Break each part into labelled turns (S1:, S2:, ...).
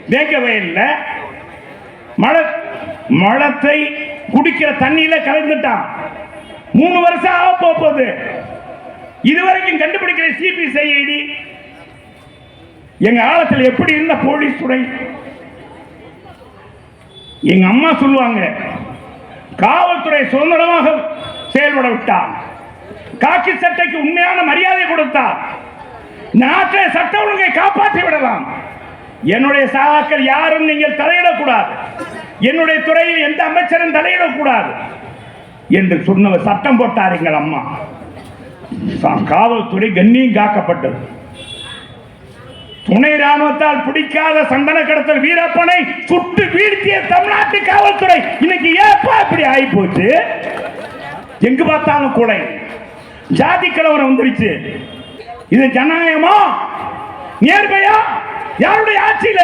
S1: தேக்க வயல்ல மழை மழத்தை குடிக்கிற தண்ணியில கலந்துட்டான். மூணு வருஷம் ஆக போகுது. இதுவரைக்கும் கண்டுபிடிக்கிற சிபிசிஐடி எங்க காலத்தில் எப்படி இருந்த போலீஸ் துறை? எங்க அம்மா சொல்லுவாங்க காவல்துறை சுதந்திரமாக செயல்பட விட்டான். காக்கி சட்டைக்கு உண்மையான மரியாதை கொடுத்தார் நாட்டை சட்ட ஒழுங்கை காப்பாற்றி விடலாம். என்னுடைய சகாக்கள் யாரும் நீங்கள் தலையிடக்கூடாது. என்னுடைய துறையில் எந்த அமைச்சரும் தலையிடக்கூடாது. என்று சொன்னவர் சட்டம் போட்டார் எங்கள் அம்மா. காவல்துறை கண்ணியம் காக்கப்பட்டது. துணை ராணுவத்தால் பிடிக்காத சந்தன கடத்தல் வீரப்பனை சுட்டு வீழ்த்திய தமிழ்நாட்டு காவல்துறை. இன்னைக்கு ஏப்பா இப்படி ஆகி போச்சு எங்கு பார்த்தாலும் கொலை. ஜாதி கலவரம் வந்துருச்சு. இது ஜனநாயகமா? நேர்மையா? யாருடைய ஆட்சியில?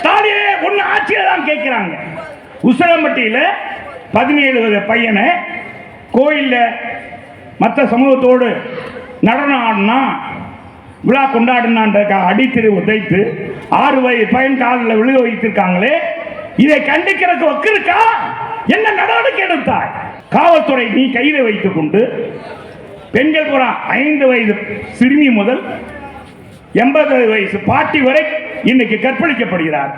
S1: ஸ்டாலினே ஒண்ணு ஆட்சியில தான் கேட்கிறாங்க உசிலம்பட்டியில பதினேழு வயது பையனை கோயில்ல மற்ற சமூகத்தோடு நடனம் ஆடினா விழா கொண்டாடினான்றக்காக அடித்திரு உதைத்து ஆறு வயது பையன் காலில் விழுக வைத்திருக்காங்களே. இதை கண்டிக்கிறதுக்கு வக்கிருக்கா என்ன நடவடிக்கை எடுத்தாய்? காவல்துறை நீ கையில் வைத்துக் கொண்டு பெண்கள் புறா ஐந்து வயது சிறுமி முதல் எண்பது வயசு பாட்டி வரை இன்னைக்கு கற்பழிக்கப்படுகிறார்.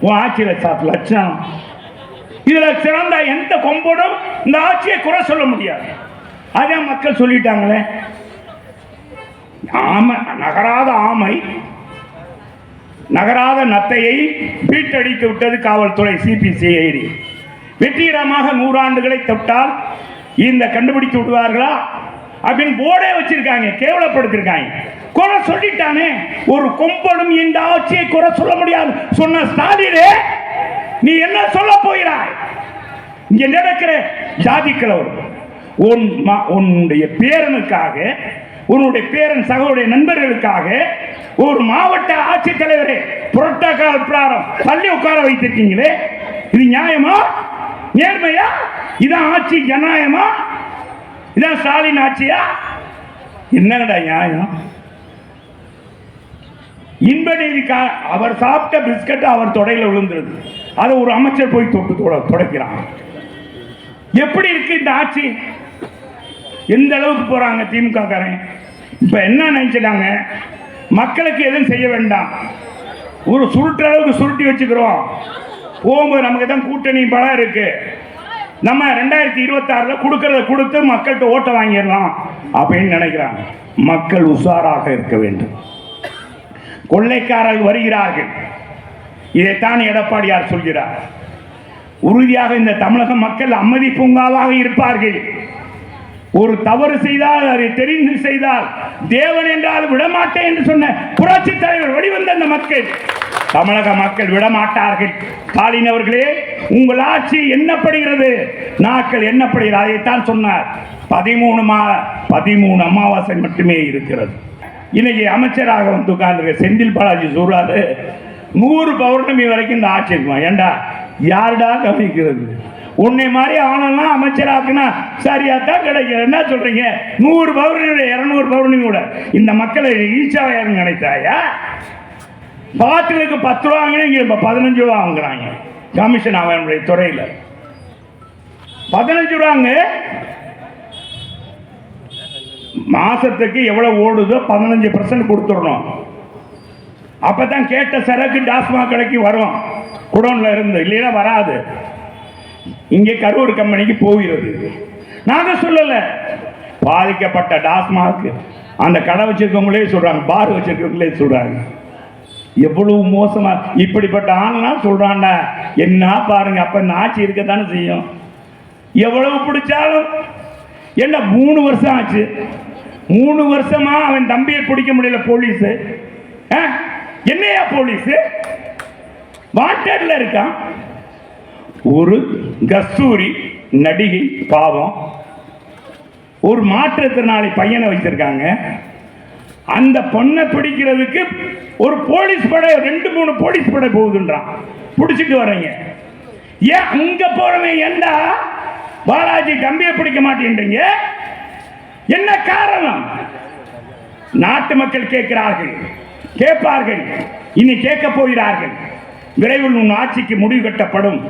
S1: உன் ஆட்சியில சாத்து லட்சம் இதுல சிறந்த எந்த கொம்போடும் இந்த ஆட்சியை குறை சொல்ல முடியாது. அதான் மக்கள் சொல்லிட்டாங்களே. ஆமை நகராத ஆமை நகராத நத்தையை வீட்டடித்து விட்டது காவல்துறை சிபிசிஐடி வெற்றிகரமாக நூறாண்டுகளை தொட்டால் இந்த கண்டுபிடித்து விடுவார்களா? அப்படின்னு போர்டே வச்சிருக்காங்க கேவலப்படுத்திருக்காங்க. குறை சொல்லிட்டானே ஒரு கொம்பனும் இந்த ஆட்சியை குறை சொல்ல முடியாது. சொன்ன ஸ்டாலினே நீ என்ன சொல்ல போகிறாய்? இங்க நடக்கிற ஜாதி கலவரம் உன் உன்னுடைய பேரனுக்காக உன்னுடைய பேரன் சகோடைய நண்பர்களுக்காக ஒரு மாவட்ட ஆட்சித்தலைவரே புரோட்டோகால் பிராரம் பள்ளி உட்கார வைத்திருக்கீங்களே இது நியாயமா? நேர்மையா? இதான் ஆட்சி ஜனநாயகமா இதான் ஸ்டாலின் ஆட்சியா? என்னடா நியாயம்? இன்ப நீதிக்கா அவர் சாப்பிட்ட பிஸ்கட் அவர் தொடையில விழுந்துருது. அதை ஒரு அமைச்சர் போய் தொட்டு தொட- எப்படி இருக்கு இந்த ஆட்சி? எந்த அளவுக்கு போறாங்க திமுக காரன் இப்ப என்ன நினைச்சிட்டாங்க? மக்களுக்கு எதுவும் செய்ய வேண்டாம். ஒரு சுருட்டு அளவுக்கு சுருட்டி வச்சுக்கிறோம். போகும்போது நமக்கு தான் கூட்டணி பலம் இருக்கு. நம்ம ரெண்டாயிரத்தி இருபத்தாறுல கொடுக்கறத கொடுத்து மக்கள்கிட்ட ஓட்டை வாங்கிடலாம் அப்படின்னு நினைக்கிறாங்க. மக்கள் உஷாராக இருக்க வேண்டும். கொள்ளைக்காரர்கள் வருகிறார்கள். இதைத்தான் எடப்பாடியார் சொல்கிறார். உறுதியாக இந்த தமிழக மக்கள் அமைதி பூங்காவாக இருப்பார்கள். ஒரு தவறு செய்தால் அதை தெரிந்து செய்தால் தேவன் என்றால் விடமாட்டேன் என்று சொன்ன புரட்சி தலைவர் வெளிவந்த அந்த மக்கள். தமிழக மக்கள் விடமாட்டார்கள். ஸ்டாலின் உங்கள் ஆட்சி என்னப்படுகிறது? நாட்கள் என்னப்படுகிறது? அதைத்தான் சொன்னார். பதிமூணு மா பதிமூணு அமாவாசை மட்டுமே இருக்கிறது. இன்னைக்கு அமைச்சராக வந்து உட்கார்ந்து செந்தில் பாலாஜி சொல்றாரு நூறு பௌர்ணமி வரைக்கும் இந்த ஆட்சி இருக்குமா? ஏண்டா யாருடா கவனிக்கிறது? உன்னை மாதிரி ஆனெல்லாம் அமைச்சராக்குனா சரியா தான் கிடைக்கும். என்ன சொல்றீங்க? நூறு பௌர்ணமி இரநூறு பௌர்ணமி கூட. இந்த மக்களை ஈச்சாவையாருன்னு நினைத்தாயா? பாட்டிலுக்கு பத்து ரூபா வாங்கினா இங்க பதினஞ்சு ரூபா வாங்குறாங்க. கமிஷன் அவனுடைய துறையில். பதினஞ்சு ரூபாங்க மாசத்துக்கு எவ்வளவு ஓடுதோ பதினஞ்சு பர்சன்ட் கொடுத்துடணும். அப்பதான் கேட்ட சரக்கு டாஸ்மாக் கடைக்கு வரும். குடோன்ல இருந்து. இல்லைன்னா வராது. இங்கே கரூர் கம்பெனிக்கு போகிறது. நாங்க சொல்லல. பாதிக்கப்பட்ட டாஸ்மாக். அந்த கடை வச்சிருக்கவங்களே சொல்றாங்க பார் வச்சிருக்கவங்களே சொல்றாங்க. எவ்வளவு மோசமா இப்படிப்பட்ட ஆள்லாம் சொல்றான்டா. என்ன பாருங்க அப்ப இந்த ஆட்சி இருக்கத்தானே செய்யும்? எவ்வளவு பிடிச்சாலும் என்ன மூணு வருஷம் ஆச்சு. மூணு வருஷமா அவன் தம்பியை பிடிக்க முடியல போலீஸ். என்னையா போலீஸ்? வாண்டட்ல இருக்கான். ஒரு கஸ்தூரி நடிகை பாவம். ஒரு மாற்றுத்திறனாளி பையனை வச்சிருக்காங்க. அந்த பொண்ணை பிடிக்கிறதுக்கு ஒரு போலீஸ் படை ரெண்டு மூணு போலீஸ் படை போகுதுன்றான் பிடிச்சிட்டு வர்றீங்க. ஏன் அங்க போறவன் ஏண்டா? பாலாஜி தம்பியை பிடிக்க மாட்டேன்றீங்க? என்ன காரணம்? நாட்டு மக்கள் கேட்கிறார்கள். கேட்பார்கள். இனி கேட்க போகிறார்கள். விரைவில் உன் ஆட்சிக்கு முடிவு கட்டப்படும்.